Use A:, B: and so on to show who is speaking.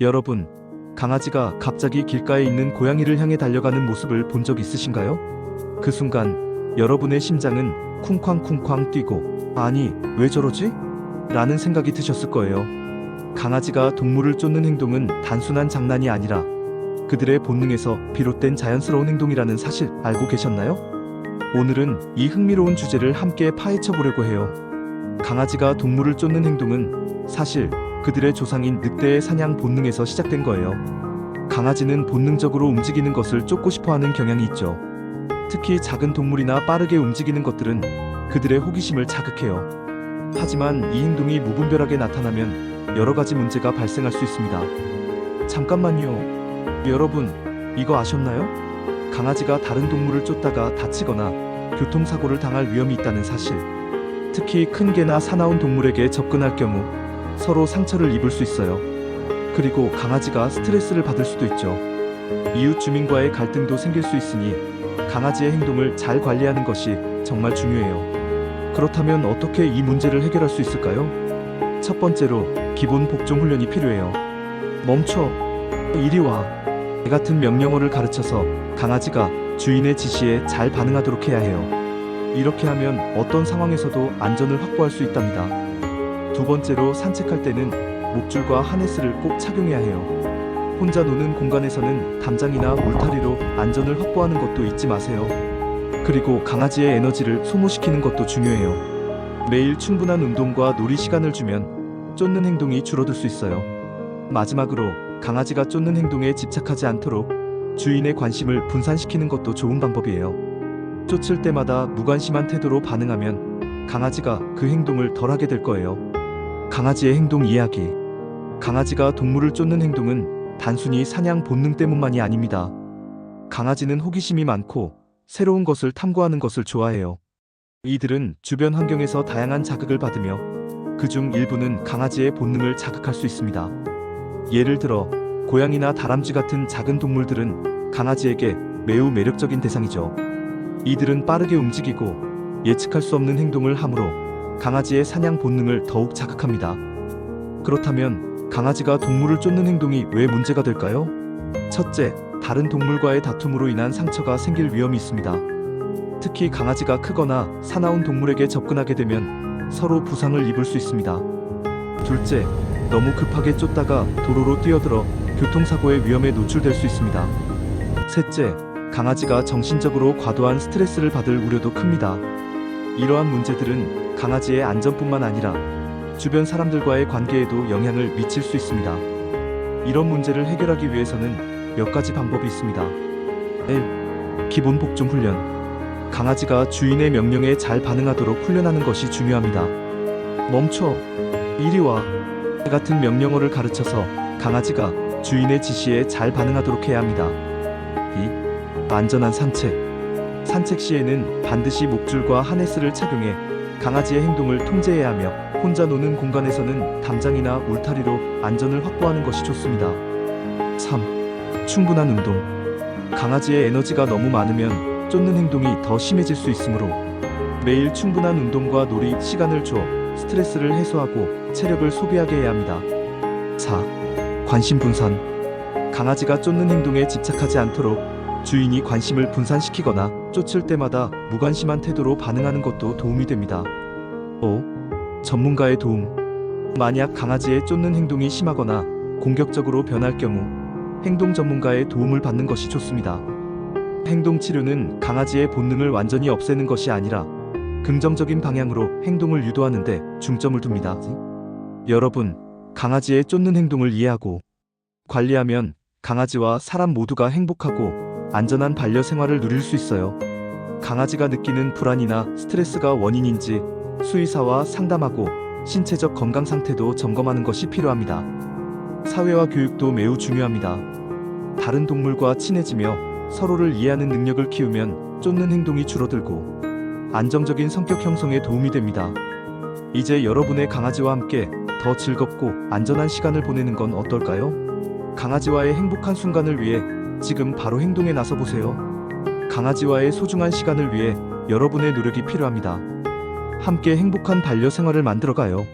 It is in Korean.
A: 여러분, 강아지가 갑자기 길가에 있는 고양이를 향해 달려가는 모습을 본 적 있으신가요? 그 순간 여러분의 심장은 쿵쾅쿵쾅 뛰고 아니, 왜 저러지? 라는 생각이 드셨을 거예요. 강아지가 동물을 쫓는 행동은 단순한 장난이 아니라 그들의 본능에서 비롯된 자연스러운 행동이라는 사실 알고 계셨나요? 오늘은 이 흥미로운 주제를 함께 파헤쳐 보려고 해요. 강아지가 동물을 쫓는 행동은 사실 그들의 조상인 늑대의 사냥 본능에서 시작된 거예요. 강아지는 본능적으로 움직이는 것을 쫓고 싶어 하는 경향이 있죠. 특히 작은 동물이나 빠르게 움직이는 것들은 그들의 호기심을 자극해요. 하지만 이 행동이 무분별하게 나타나면 여러 가지 문제가 발생할 수 있습니다. 잠깐만요. 여러분, 이거 아셨나요? 강아지가 다른 동물을 쫓다가 다치거나 교통사고를 당할 위험이 있다는 사실. 특히 큰 개나 사나운 동물에게 접근할 경우 서로 상처를 입을 수 있어요. 그리고 강아지가 스트레스를 받을 수도 있죠. 이웃 주민과의 갈등도 생길 수 있으니 강아지의 행동을 잘 관리하는 것이 정말 중요해요. 그렇다면 어떻게 이 문제를 해결할 수 있을까요? 첫 번째로 기본 복종 훈련이 필요해요. 멈춰. 이리 와. 이 같은 명령어를 가르쳐서 강아지가 주인의 지시에 잘 반응하도록 해야 해요. 이렇게 하면 어떤 상황에서도 안전을 확보할 수 있답니다. 두 번째로 산책할 때는 목줄과 하네스를 꼭 착용해야 해요. 혼자 노는 공간에서는 담장이나 울타리로 안전을 확보하는 것도 잊지 마세요. 그리고 강아지의 에너지를 소모시키는 것도 중요해요. 매일 충분한 운동과 놀이 시간을 주면 쫓는 행동이 줄어들 수 있어요. 마지막으로 강아지가 쫓는 행동에 집착하지 않도록 주인의 관심을 분산시키는 것도 좋은 방법이에요. 쫓을 때마다 무관심한 태도로 반응하면 강아지가 그 행동을 덜 하게 될 거예요. 강아지의 행동 이야기. 강아지가 동물을 쫓는 행동은 단순히 사냥 본능 때문만이 아닙니다. 강아지는 호기심이 많고 새로운 것을 탐구하는 것을 좋아해요. 이들은 주변 환경에서 다양한 자극을 받으며 그중 일부는 강아지의 본능을 자극할 수 있습니다. 예를 들어 고양이나 다람쥐 같은 작은 동물들은 강아지에게 매우 매력적인 대상이죠. 이들은 빠르게 움직이고 예측할 수 없는 행동을 하므로 강아지의 사냥 본능을 더욱 자극합니다. 그렇다면 강아지가 동물을 쫓는 행동이 왜 문제가 될까요? 첫째, 다른 동물과의 다툼으로 인한 상처가 생길 위험이 있습니다. 특히 강아지가 크거나 사나운 동물에게 접근하게 되면 서로 부상을 입을 수 있습니다. 둘째, 너무 급하게 쫓다가 도로로 뛰어들어 교통사고의 위험에 노출될 수 있습니다. 셋째, 강아지가 정신적으로 과도한 스트레스를 받을 우려도 큽니다. 이러한 문제들은 강아지의 안전뿐만 아니라 주변 사람들과의 관계에도 영향을 미칠 수 있습니다. 이런 문제를 해결하기 위해서는 몇 가지 방법이 있습니다. 1. 기본 복종 훈련. 강아지가 주인의 명령에 잘 반응하도록 훈련하는 것이 중요합니다. 멈춰. 이리 와. 같은 명령어를 가르쳐서 강아지가 주인의 지시에 잘 반응하도록 해야 합니다. 2. 안전한 산책. 산책 시에는 반드시 목줄과 하네스를 착용해 강아지의 행동을 통제해야 하며 혼자 노는 공간에서는 담장이나 울타리로 안전을 확보하는 것이 좋습니다. 3. 충분한 운동. 강아지의 에너지가 너무 많으면 쫓는 행동이 더 심해질 수 있으므로 매일 충분한 운동과 놀이 시간을 줘 스트레스를 해소하고 체력을 소비하게 해야 합니다. 4. 관심 분산. 강아지가 쫓는 행동에 집착하지 않도록 주인이 관심을 분산시키거나 쫓을 때마다 무관심한 태도로 반응하는 것도 도움이 됩니다. 5. 전문가의 도움. 만약 강아지의 쫓는 행동이 심하거나 공격적으로 변할 경우 행동 전문가의 도움을 받는 것이 좋습니다. 행동 치료는 강아지의 본능을 완전히 없애는 것이 아니라 긍정적인 방향으로 행동을 유도하는데 중점을 둡니다. 여러분, 강아지의 쫓는 행동을 이해하고 관리하면 강아지와 사람 모두가 행복하고 안전한 반려 생활을 누릴 수 있어요. 강아지가 느끼는 불안이나 스트레스가 원인인지 수의사와 상담하고 신체적 건강 상태도 점검하는 것이 필요합니다. 사회화 교육도 매우 중요합니다. 다른 동물과 친해지며 서로를 이해하는 능력을 키우면 쫓는 행동이 줄어들고 안정적인 성격 형성에 도움이 됩니다. 이제 여러분의 강아지와 함께 더 즐겁고 안전한 시간을 보내는 건 어떨까요? 강아지와의 행복한 순간을 위해 지금 바로 행동에 나서 보세요. 강아지와의 소중한 시간을 위해 여러분의 노력이 필요합니다. 함께 행복한 반려 생활을 만들어 가요.